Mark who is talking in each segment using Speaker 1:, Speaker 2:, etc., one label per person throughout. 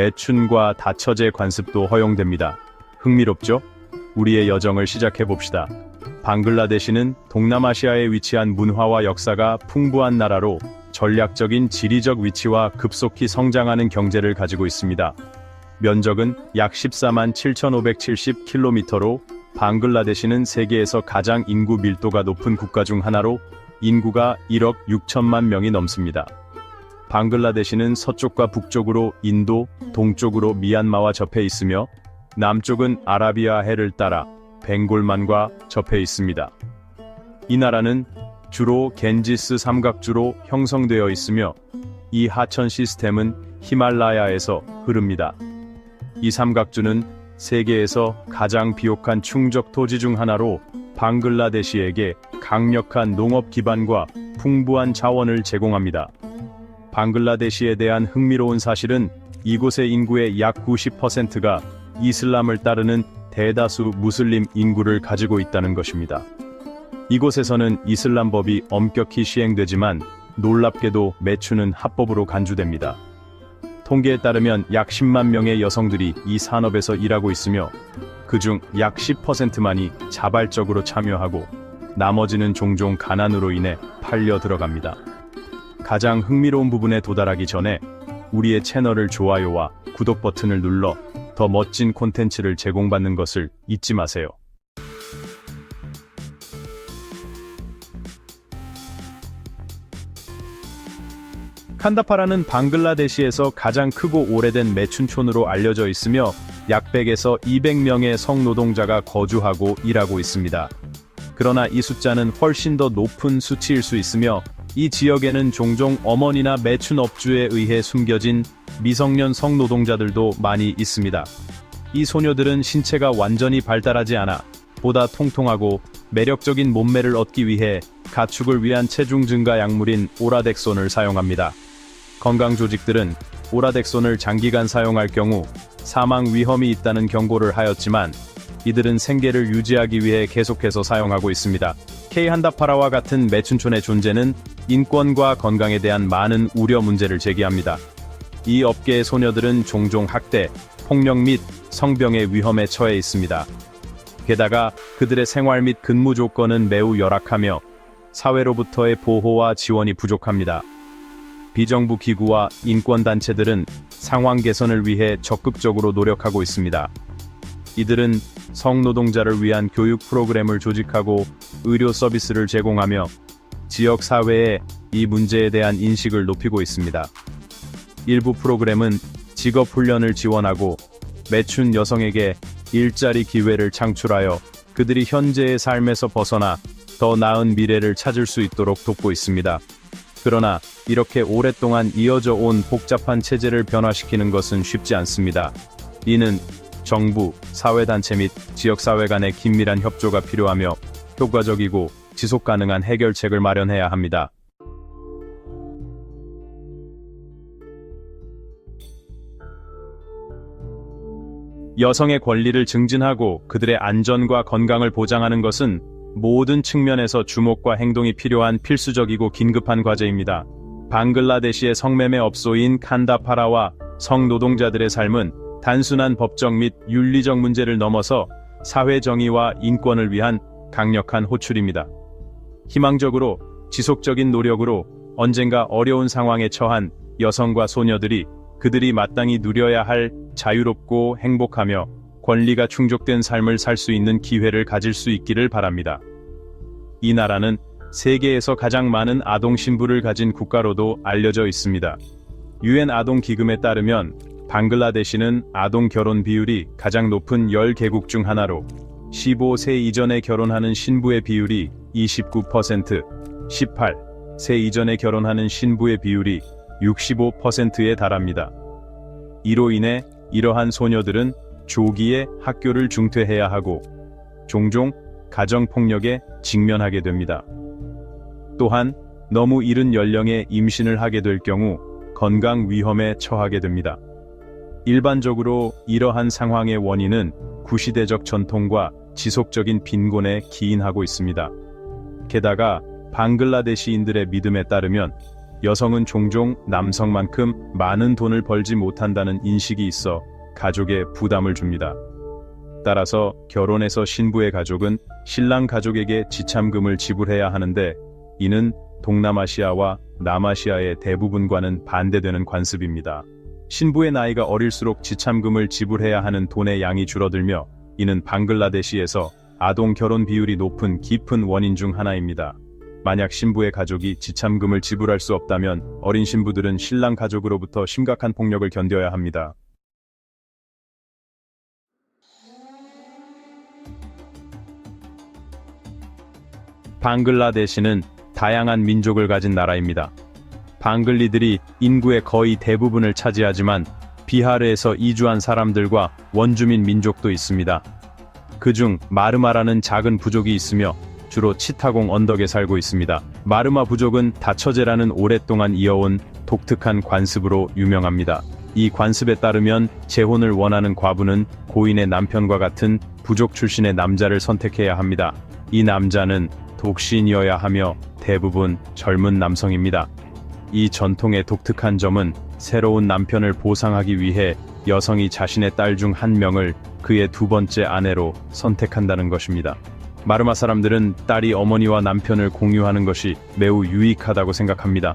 Speaker 1: 매춘과 다처제 관습도 허용됩니다. 흥미롭죠? 우리의 여정을 시작해 봅시다. 방글라데시는 동남아시아에 위치한 문화와 역사가 풍부한 나라로 전략적인 지리적 위치와 급속히 성장하는 경제를 가지고 있습니다. 면적은 약 14만 7,570km로 방글라데시는 세계에서 가장 인구 밀도가 높은 국가 중 하나로 인구가 1억 6천만 명이 넘습니다. 방글라데시는 서쪽과 북쪽으로 인도, 동쪽으로 미얀마와 접해 있으며 남쪽은 아라비아 해를 따라 벵골만과 접해 있습니다. 이 나라는 주로 겐지스 삼각주로 형성되어 있으며 이 하천 시스템은 히말라야에서 흐릅니다. 이 삼각주는 세계에서 가장 비옥한 충적 토지 중 하나로 방글라데시에게 강력한 농업 기반과 풍부한 자원을 제공합니다. 방글라데시에 대한 흥미로운 사실은 이곳의 인구의 약 90%가 이슬람을 따르는 대다수 무슬림 인구를 가지고 있다는 것입니다. 이곳에서는 이슬람 법이 엄격히 시행되지만 놀랍게도 매춘은 합법으로 간주됩니다. 통계에 따르면 약 10만 명의 여성들이 이 산업에서 일하고 있으며 그중 약 10%만이 자발적으로 참여하고 나머지는 종종 가난으로 인해 팔려 들어갑니다. 가장 흥미로운 부분에 도달하기 전에 우리의 채널을 좋아요와 구독 버튼을 눌러 더 멋진 콘텐츠를 제공받는 것을 잊지 마세요. 칸다파라는 방글라데시에서 가장 크고 오래된 매춘촌으로 알려져 있으며 약 100에서 200명의 성노동자가 거주하고 일하고 있습니다. 그러나 이 숫자는 훨씬 더 높은 수치일 수 있으며 이 지역에는 종종 어머니나 매춘 업주에 의해 숨겨진 미성년 성노동자들도 많이 있습니다. 이 소녀들은 신체가 완전히 발달하지 않아 보다 통통하고 매력적인 몸매를 얻기 위해 가축을 위한 체중 증가 약물인 오라덱손을 사용합니다. 건강 조직들은 오라덱손을 장기간 사용할 경우 사망 위험이 있다는 경고를 하였지만 이들은 생계를 유지하기 위해 계속해서 사용하고 있습니다. K 한다파라와 같은 매춘촌의 존재는 인권과 건강에 대한 많은 우려 문제를 제기합니다. 이 업계의 소녀들은 종종 학대, 폭력 및 성병의 위험에 처해 있습니다. 게다가 그들의 생활 및 근무 조건은 매우 열악하며 사회로부터의 보호와 지원이 부족합니다. 비정부 기구와 인권단체들은 상황 개선을 위해 적극적으로 노력하고 있습니다. 이들은 성노동자를 위한 교육 프로그램을 조직하고 의료 서비스를 제공하며 지역 사회에 이 문제에 대한 인식을 높이고 있습니다. 일부 프로그램은 직업 훈련을 지원하고 매춘 여성에게 일자리 기회를 창출하여 그들이 현재의 삶에서 벗어나 더 나은 미래를 찾을 수 있도록 돕고 있습니다. 그러나 이렇게 오랫동안 이어져 온 복잡한 체제를 변화시키는 것은 쉽지 않습니다. 이는 정부, 사회단체 및 지역사회 간의 긴밀한 협조가 필요하며 효과적이고 지속 가능한 해결책을 마련해야 합니다. 여성의 권리를 증진하고 그들의 안전과 건강을 보장하는 것은 모든 측면에서 주목과 행동이 필요한 필수적이고 긴급한 과제입니다. 방글라데시의 성매매 업소인 칸다파라와 성노동자들의 삶은 단순한 법적 및 윤리적 문제를 넘어서 사회 정의와 인권을 위한 강력한 호출입니다. 희망적으로 지속적인 노력으로 언젠가 어려운 상황에 처한 여성과 소녀들이 그들이 마땅히 누려야 할 자유롭고 행복하며 권리가 충족된 삶을 살 수 있는 기회를 가질 수 있기를 바랍니다. 이 나라는 세계에서 가장 많은 아동 신부를 가진 국가로도 알려져 있습니다. 유엔 아동 기금에 따르면 방글라데시는 아동 결혼 비율이 가장 높은 10개국 중 하나로 15세 이전에 결혼하는 신부의 비율이 29%, 18세 이전에 결혼하는 신부의 비율이 65%에 달합니다. 이로 인해 이러한 소녀들은 조기에 학교를 중퇴해야 하고 종종 가정폭력에 직면하게 됩니다. 또한 너무 이른 연령에 임신을 하게 될 경우 건강 위험에 처하게 됩니다. 일반적으로 이러한 상황의 원인은 구시대적 전통과 지속적인 빈곤에 기인하고 있습니다. 게다가 방글라데시인들의 믿음에 따르면 여성은 종종 남성만큼 많은 돈을 벌지 못한다는 인식이 있어 가족에 부담을 줍니다. 따라서 결혼해서 신부의 가족은 신랑 가족에게 지참금을 지불해야 하는데 이는 동남아시아와 남아시아의 대부분과는 반대되는 관습입니다. 신부의 나이가 어릴수록 지참금을 지불해야 하는 돈의 양이 줄어들며 이는 방글라데시에서 아동 결혼 비율이 높은 깊은 원인 중 하나입니다. 만약 신부의 가족이 지참금을 지불할 수 없다면 어린 신부들은 신랑 가족으로부터 심각한 폭력을 견뎌야 합니다. 방글라데시는 다양한 민족을 가진 나라입니다. 방글리들이 인구의 거의 대부분을 차지하지만 비하르에서 이주한 사람들과 원주민 민족도 있습니다. 그중 마르마라는 작은 부족이 있으며 주로 치타공 언덕에 살고 있습니다. 마르마 부족은 다처제라는 오랫동안 이어온 독특한 관습으로 유명합니다. 이 관습에 따르면 재혼을 원하는 과부는 고인의 남편과 같은 부족 출신의 남자를 선택해야 합니다. 이 남자는 독신이어야 하며 대부분 젊은 남성입니다. 이 전통의 독특한 점은 새로운 남편을 보상하기 위해 여성이 자신의 딸 중 한 명을 그의 두 번째 아내로 선택한다는 것입니다. 마르마 사람들은 딸이 어머니와 남편을 공유하는 것이 매우 유익하다고 생각합니다.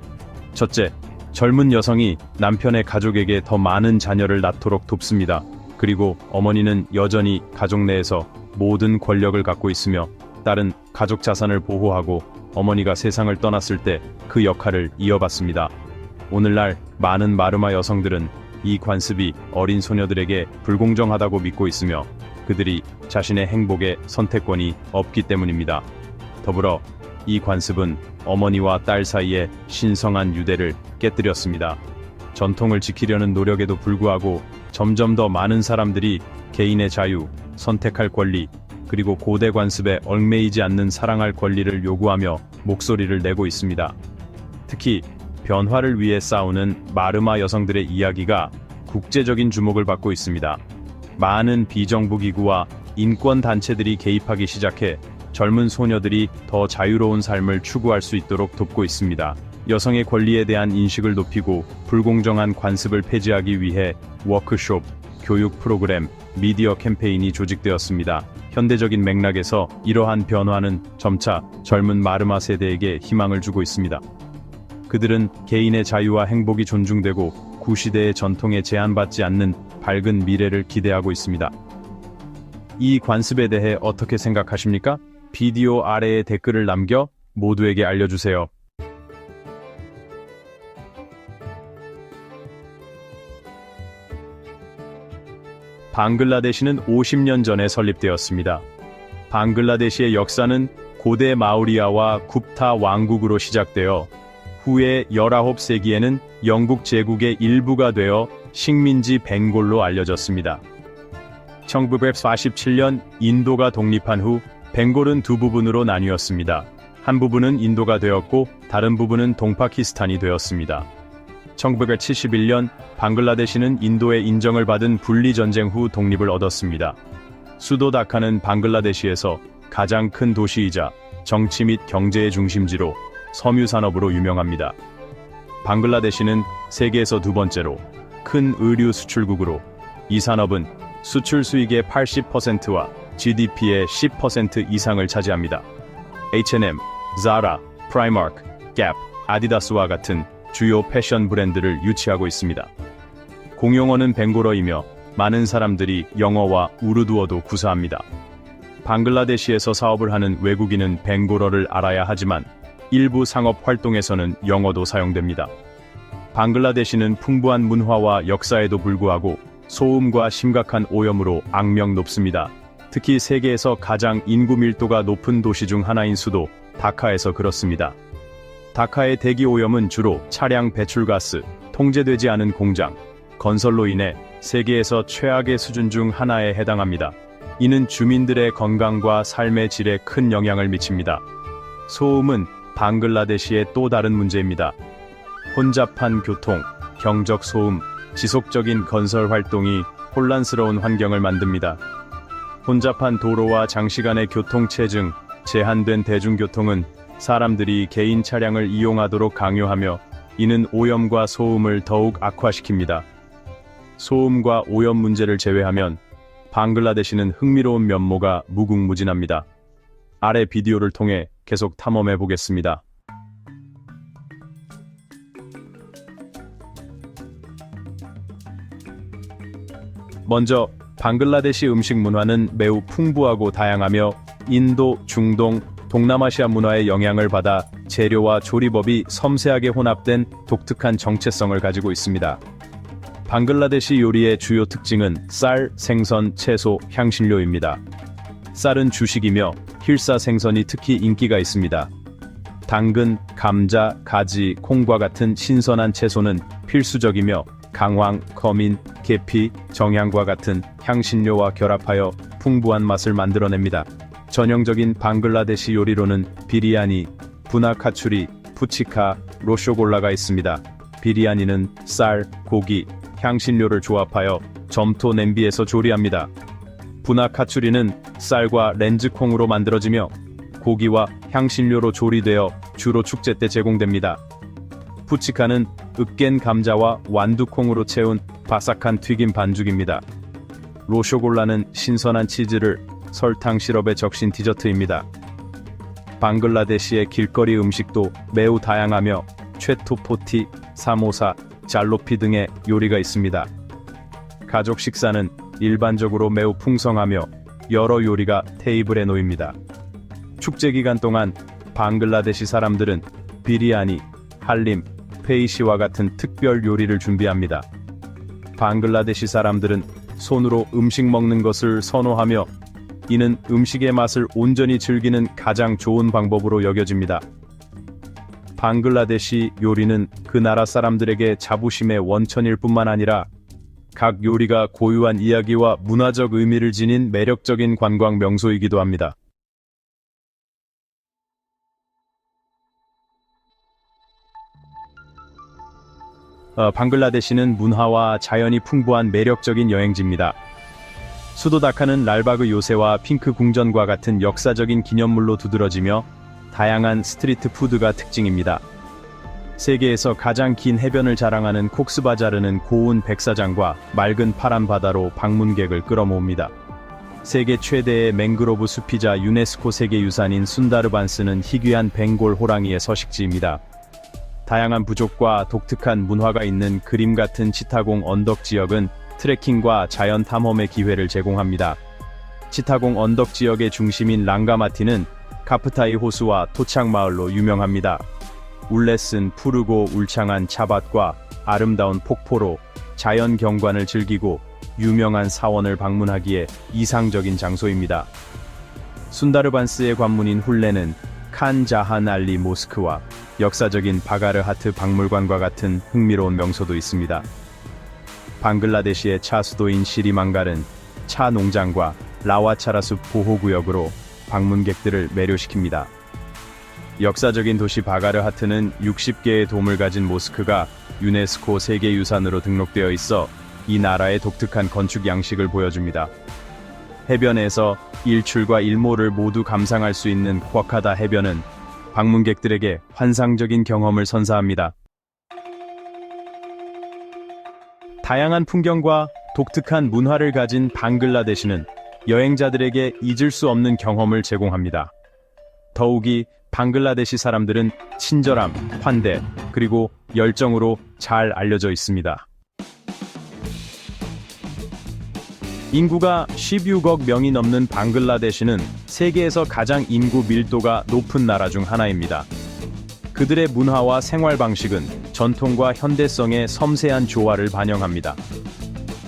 Speaker 1: 첫째, 젊은 여성이 남편의 가족에게 더 많은 자녀를 낳도록 돕습니다. 그리고 어머니는 여전히 가족 내에서 모든 권력을 갖고 있으며 딸은 가족 자산을 보호하고 어머니가 세상을 떠났을 때 그 역할을 이어받습니다. 오늘날 많은 마르마 여성들은 이 관습이 어린 소녀들에게 불공정하다고 믿고 있으며 그들이 자신의 행복에 선택권이 없기 때문입니다. 더불어 이 관습은 어머니와 딸 사이의 신성한 유대를 깨뜨렸습니다. 전통을 지키려는 노력에도 불구하고 점점 더 많은 사람들이 개인의 자유, 선택할 권리, 그리고 고대 관습에 얽매이지 않는 사랑할 권리를 요구하며 목소리를 내고 있습니다. 특히 변화를 위해 싸우는 마르마 여성들의 이야기가 국제적인 주목을 받고 있습니다. 많은 비정부 기구와 인권 단체들이 개입하기 시작해 젊은 소녀들이 더 자유로운 삶을 추구할 수 있도록 돕고 있습니다. 여성의 권리에 대한 인식을 높이고 불공정한 관습을 폐지하기 위해 워크숍, 교육 프로그램, 미디어 캠페인이 조직되었습니다. 현대적인 맥락에서 이러한 변화는 점차 젊은 마르마 세대에게 희망을 주고 있습니다. 그들은 개인의 자유와 행복이 존중되고 구시대의 전통에 제한받지 않는 밝은 미래를 기대하고 있습니다. 이 관습에 대해 어떻게 생각하십니까? 비디오 아래에 댓글을 남겨 모두에게 알려주세요. 방글라데시는 50년 전에 설립되었습니다. 방글라데시의 역사는 고대 마우리아와 굽타 왕국으로 시작되어 후에 19세기에는 영국 제국의 일부가 되어 식민지 벵골로 알려졌습니다. 1947년 인도가 독립한 후 벵골은 두 부분으로 나뉘었습니다. 한 부분은 인도가 되었고 다른 부분은 동파키스탄이 되었습니다. 1971년 방글라데시는 인도의 인정을 받은 분리전쟁 후 독립을 얻었습니다. 수도 다카는 방글라데시에서 가장 큰 도시이자 정치 및 경제의 중심지로 섬유 산업으로 유명합니다. 방글라데시는 세계에서 두 번째로 큰 의류 수출국으로 이 산업은 수출 수익의 80%와 GDP의 10% 이상을 차지합니다. H&M, 자라, 프라이마크, 갭, 아디다스와 같은 주요 패션 브랜드를 유치하고 있습니다. 공용어는 벵골어이며 많은 사람들이 영어와 우르두어도 구사합니다. 방글라데시에서 사업을 하는 외국인은 벵골어를 알아야 하지만 일부 상업 활동에서는 영어도 사용됩니다. 방글라데시는 풍부한 문화와 역사에도 불구하고 소음과 심각한 오염으로 악명 높습니다. 특히 세계에서 가장 인구 밀도가 높은 도시 중 하나인 수도 다카에서 그렇습니다. 다카의 대기 오염은 주로 차량 배출가스, 통제되지 않은 공장, 건설로 인해 세계에서 최악의 수준 중 하나에 해당합니다. 이는 주민들의 건강과 삶의 질에 큰 영향을 미칩니다. 소음은 방글라데시의 또 다른 문제입니다. 혼잡한 교통, 경적 소음, 지속적인 건설 활동이 혼란스러운 환경을 만듭니다. 혼잡한 도로와 장시간의 교통 체증, 제한된 대중교통은 사람들이 개인 차량을 이용하도록 강요하며 이는 오염과 소음을 더욱 악화시킵니다. 소음과 오염 문제를 제외하면 방글라데시는 흥미로운 면모가 무궁무진합니다. 아래 비디오를 통해 계속 탐험해 보겠습니다. 먼저 방글라데시 음식 문화는 매우 풍부하고 다양하며 인도, 중동, 동남아시아 문화의 영향을 받아 재료와 조리법이 섬세하게 혼합된 독특한 정체성을 가지고 있습니다. 방글라데시 요리의 주요 특징은 쌀, 생선, 채소, 향신료입니다. 쌀은 주식이며 힐사 생선이 특히 인기가 있습니다. 당근, 감자, 가지, 콩과 같은 신선한 채소는 필수적이며 강황, 커민, 계피, 정향과 같은 향신료와 결합하여 풍부한 맛을 만들어냅니다. 전형적인 방글라데시 요리로는 비리아니, 부나카추리, 푸치카, 로쇼골라가 있습니다. 비리아니는 쌀, 고기, 향신료를 조합하여 점토 냄비에서 조리합니다. 부나카추리는 쌀과 렌즈콩으로 만들어지며 고기와 향신료로 조리되어 주로 축제 때 제공됩니다. 푸치카는 으깬 감자와 완두콩으로 채운 바삭한 튀김 반죽입니다. 로쇼골라는 신선한 치즈를 설탕 시럽에 적신 디저트입니다. 방글라데시의 길거리 음식도 매우 다양하며 최토포티, 사모사, 잘로피 등의 요리가 있습니다. 가족 식사는 일반적으로 매우 풍성하며 여러 요리가 테이블에 놓입니다. 축제 기간 동안 방글라데시 사람들은 비리아니, 할림, 페이시와 같은 특별 요리를 준비합니다. 방글라데시 사람들은 손으로 음식 먹는 것을 선호하며 이는 음식의 맛을 온전히 즐기는 가장 좋은 방법으로 여겨집니다. 방글라데시 요리는 그 나라 사람들에게 자부심의 원천일 뿐만 아니라 각 요리가 고유한 이야기와 문화적 의미를 지닌 매력적인 관광 명소이기도 합니다. 어, 방글라데시는 문화와 자연이 풍부한 매력적인 여행지입니다. 수도 다카는 랄바그 요새와 핑크 궁전과 같은 역사적인 기념물로 두드러지며 다양한 스트리트 푸드가 특징입니다. 세계에서 가장 긴 해변을 자랑하는 콕스바자르는 고운 백사장과 맑은 파란 바다로 방문객을 끌어모읍니다. 세계 최대의 맹그로브 숲이자 유네스코 세계유산인 순다르반스는 희귀한 벵골 호랑이의 서식지입니다. 다양한 부족과 독특한 문화가 있는 그림 같은 치타공 언덕 지역은 트레킹과 자연 탐험의 기회를 제공합니다. 치타공 언덕 지역의 중심인 랑가마티는 카프타이 호수와 토착 마을로 유명합니다. 울레슨 푸르고 울창한 차밭과 아름다운 폭포로 자연 경관을 즐기고 유명한 사원을 방문하기에 이상적인 장소입니다. 순다르반스의 관문인 훌레는 칸 자한 알리 모스크와 역사적인 바가르 하트 박물관과 같은 흥미로운 명소도 있습니다. 방글라데시의 차 수도인 시리망갈은 차 농장과 라와차라숲 보호구역으로 방문객들을 매료시킵니다. 역사적인 도시 바가르 하트는 60개의 돔을 가진 모스크가 유네스코 세계유산으로 등록되어 있어 이 나라의 독특한 건축 양식을 보여줍니다. 해변에서 일출과 일몰을 모두 감상할 수 있는 쿼카다 해변은 방문객들에게 환상적인 경험을 선사합니다. 다양한 풍경과 독특한 문화를 가진 방글라데시는 여행자들에게 잊을 수 없는 경험을 제공합니다. 더욱이 방글라데시 사람들은 친절함, 환대, 그리고 열정으로 잘 알려져 있습니다. 인구가 16억 명이 넘는 방글라데시는 세계에서 가장 인구 밀도가 높은 나라 중 하나입니다. 그들의 문화와 생활 방식은 전통과 현대성의 섬세한 조화를 반영합니다.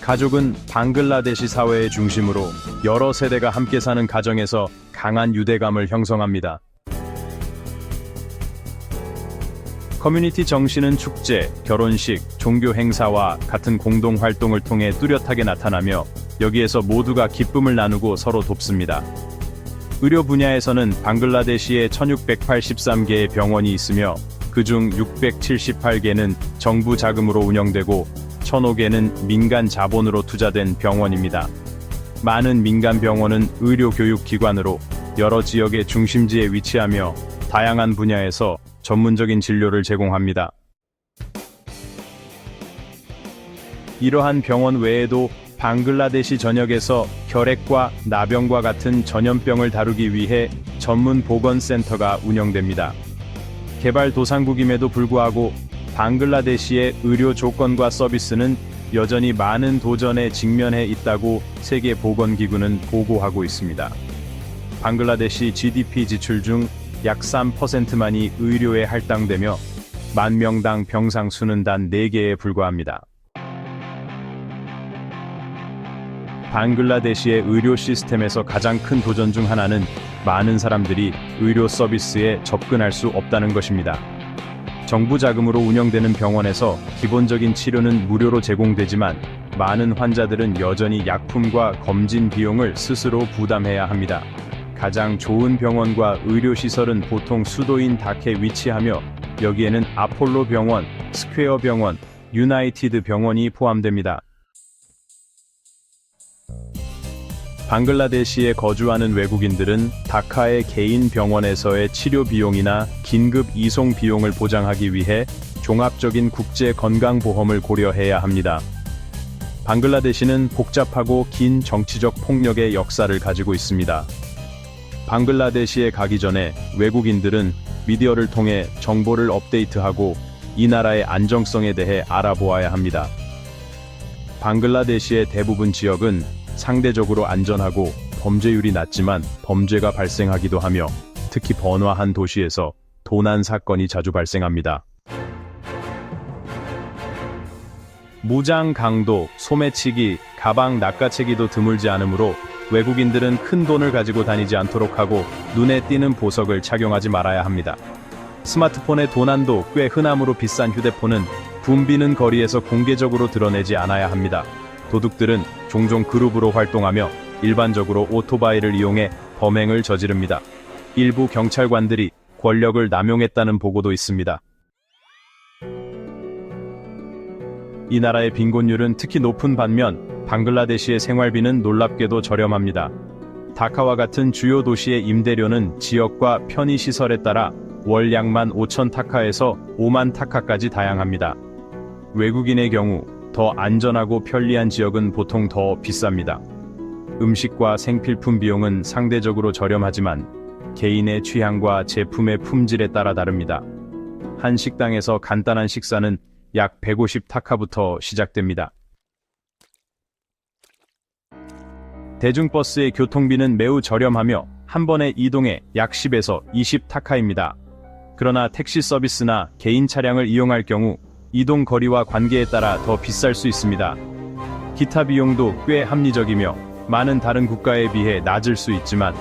Speaker 1: 가족은 방글라데시 사회의 중심으로 여러 세대가 함께 사는 가정에서 강한 유대감을 형성합니다. 커뮤니티 정신은 축제, 결혼식, 종교 행사와 같은 공동 활동을 통해 뚜렷하게 나타나며 여기에서 모두가 기쁨을 나누고 서로 돕습니다. 의료 분야에서는 방글라데시에 1683개의 병원이 있으며 그중 678개는 정부 자금으로 운영되고 1005개는 민간 자본으로 투자된 병원입니다. 많은 민간 병원은 의료 교육 기관으로 여러 지역의 중심지에 위치하며 다양한 분야에서 전문적인 진료를 제공합니다. 이러한 병원 외에도 방글라데시 전역에서 결핵과 나병과 같은 전염병을 다루기 위해 전문 보건센터가 운영됩니다. 개발 도상국임에도 불구하고 방글라데시의 의료 조건과 서비스는 여전히 많은 도전에 직면해 있다고 세계보건기구는 보고하고 있습니다. 방글라데시 GDP 지출 중 약 3%만이 의료에 할당되며 만 명당 병상 수는 단 4개에 불과합니다. 방글라데시의 의료 시스템에서 가장 큰 도전 중 하나는 많은 사람들이 의료 서비스에 접근할 수 없다는 것입니다. 정부 자금으로 운영되는 병원에서 기본적인 치료는 무료로 제공되지만 많은 환자들은 여전히 약품과 검진 비용을 스스로 부담해야 합니다. 가장 좋은 병원과 의료시설은 보통 수도인 다케 위치하며 여기에는 아폴로 병원, 스퀘어 병원, 유나이티드 병원이 포함됩니다. 방글라데시에 거주하는 외국인들은 다카의 개인 병원에서의 치료 비용이나 긴급 이송 비용을 보장하기 위해 종합적인 국제 건강보험을 고려해야 합니다. 방글라데시는 복잡하고 긴 정치적 폭력의 역사를 가지고 있습니다. 방글라데시에 가기 전에 외국인들은 미디어를 통해 정보를 업데이트하고 이 나라의 안정성에 대해 알아보아야 합니다. 방글라데시의 대부분 지역은 상대적으로 안전하고 범죄율이 낮지만 범죄가 발생하기도 하며 특히 번화한 도시에서 도난 사건이 자주 발생합니다. 무장 강도, 소매치기, 가방 낚아채기도 드물지 않으므로 외국인들은 큰 돈을 가지고 다니지 않도록 하고 눈에 띄는 보석을 착용하지 말아야 합니다. 스마트폰의 도난도 꽤 흔하므로 비싼 휴대폰은 붐비는 거리에서 공개적으로 드러내지 않아야 합니다. 도둑들은 종종 그룹으로 활동하며 일반적으로 오토바이를 이용해 범행을 저지릅니다. 일부 경찰관들이 권력을 남용했다는 보고도 있습니다. 이 나라의 빈곤율은 특히 높은 반면 방글라데시의 생활비는 놀랍게도 저렴합니다. 다카와 같은 주요 도시의 임대료는 지역과 편의시설에 따라 월 약만 5천 타카에서 5만 타카까지 다양합니다. 외국인의 경우 더 안전하고 편리한 지역은 보통 더 비쌉니다. 음식과 생필품 비용은 상대적으로 저렴하지만 개인의 취향과 제품의 품질에 따라 다릅니다. 한 식당에서 간단한 식사는 약 150 타카부터 시작됩니다. 대중버스의 교통비는 매우 저렴하며 한 번의 이동에 약 10에서 20 타카입니다. 그러나 택시 서비스나 개인 차량을 이용할 경우 이동 거리와 관계에 따라 더 비쌀 수 있습니다. 기타 비용도 꽤 합리적이며 많은 다른 국가에 비해 낮을 수 있지만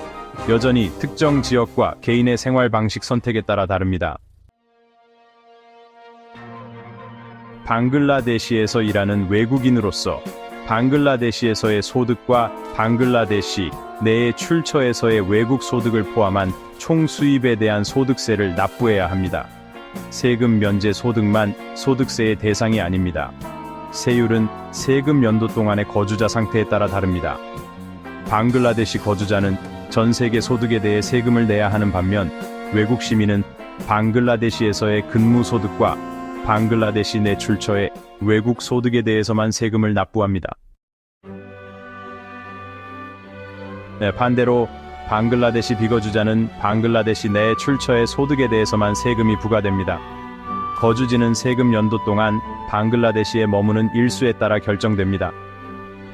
Speaker 1: 여전히 특정 지역과 개인의 생활 방식 선택에 따라 다릅니다. 방글라데시에서 일하는 외국인으로서 방글라데시에서의 소득과 방글라데시 내의 출처에서의 외국 소득을 포함한 총 수입에 대한 소득세를 납부해야 합니다. 세금 면제 소득만 소득세의 대상이 아닙니다. 세율은 세금 연도 동안의 거주자 상태에 따라 다릅니다. 방글라데시 거주자는 전 세계 소득에 대해 세금을 내야 하는 반면 외국 시민은 방글라데시에서의 근무 소득과 방글라데시 내 출처의 외국 소득에 대해서만 세금을 납부합니다. 네, 반대로 방글라데시 비거주자는 방글라데시 내 출처의 소득에 대해서만 세금이 부과됩니다. 거주지는 세금 연도 동안 방글라데시에 머무는 일수에 따라 결정됩니다.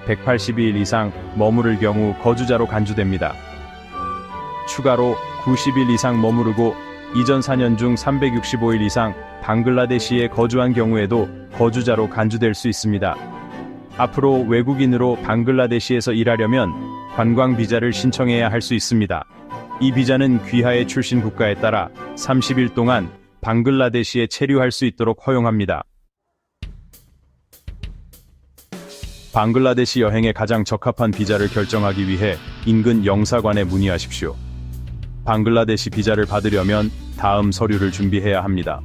Speaker 1: 182일 이상 머무를 경우 거주자로 간주됩니다. 추가로 90일 이상 머무르고 이전 4년 중 365일 이상 방글라데시에 거주한 경우에도 거주자로 간주될 수 있습니다. 앞으로 외국인으로 방글라데시에서 일하려면 관광 비자를 신청해야 할 수 있습니다. 이 비자는 귀하의 출신 국가에 따라 30일 동안 방글라데시에 체류할 수 있도록 허용합니다. 방글라데시 여행에 가장 적합한 비자를 결정하기 위해 인근 영사관에 문의하십시오. 방글라데시 비자를 받으려면 다음 서류를 준비해야 합니다.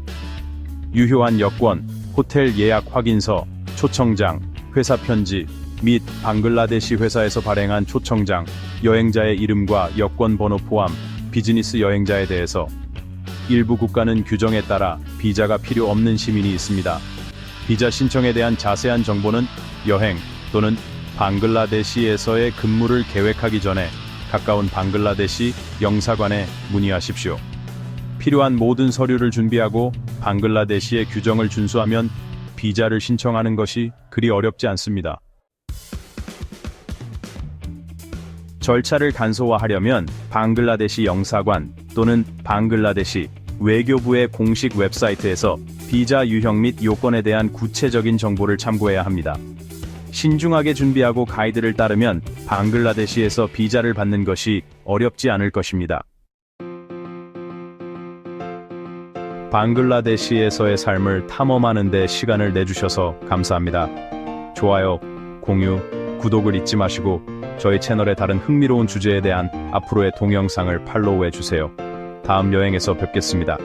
Speaker 1: 유효한 여권, 호텔 예약 확인서, 초청장, 회사 편지 및 방글라데시 회사에서 발행한 초청장, 여행자의 이름과 여권 번호 포함 비즈니스 여행자에 대해서 일부 국가는 규정에 따라 비자가 필요 없는 시민이 있습니다. 비자 신청에 대한 자세한 정보는 여행 또는 방글라데시에서의 근무를 계획하기 전에 가까운 방글라데시 영사관에 문의하십시오. 필요한 모든 서류를 준비하고 방글라데시의 규정을 준수하면 비자를 신청하는 것이 그리 어렵지 않습니다. 절차를 간소화하려면 방글라데시 영사관 또는 방글라데시 외교부의 공식 웹사이트에서 비자 유형 및 요건에 대한 구체적인 정보를 참고해야 합니다. 신중하게 준비하고 가이드를 따르면 방글라데시에서 비자를 받는 것이 어렵지 않을 것입니다. 방글라데시에서의 삶을 탐험하는 데 시간을 내주셔서 감사합니다. 좋아요, 공유, 구독을 잊지 마시고 저희 채널의 다른 흥미로운 주제에 대한 앞으로의 동영상을 팔로우해 주세요. 다음 여행에서 뵙겠습니다.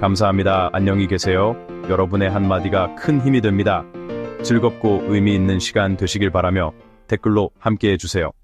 Speaker 1: 감사합니다. 안녕히 계세요. 여러분의 한마디가 큰 힘이 됩니다. 즐겁고 의미 있는 시간 되시길 바라며 댓글로 함께 해주세요.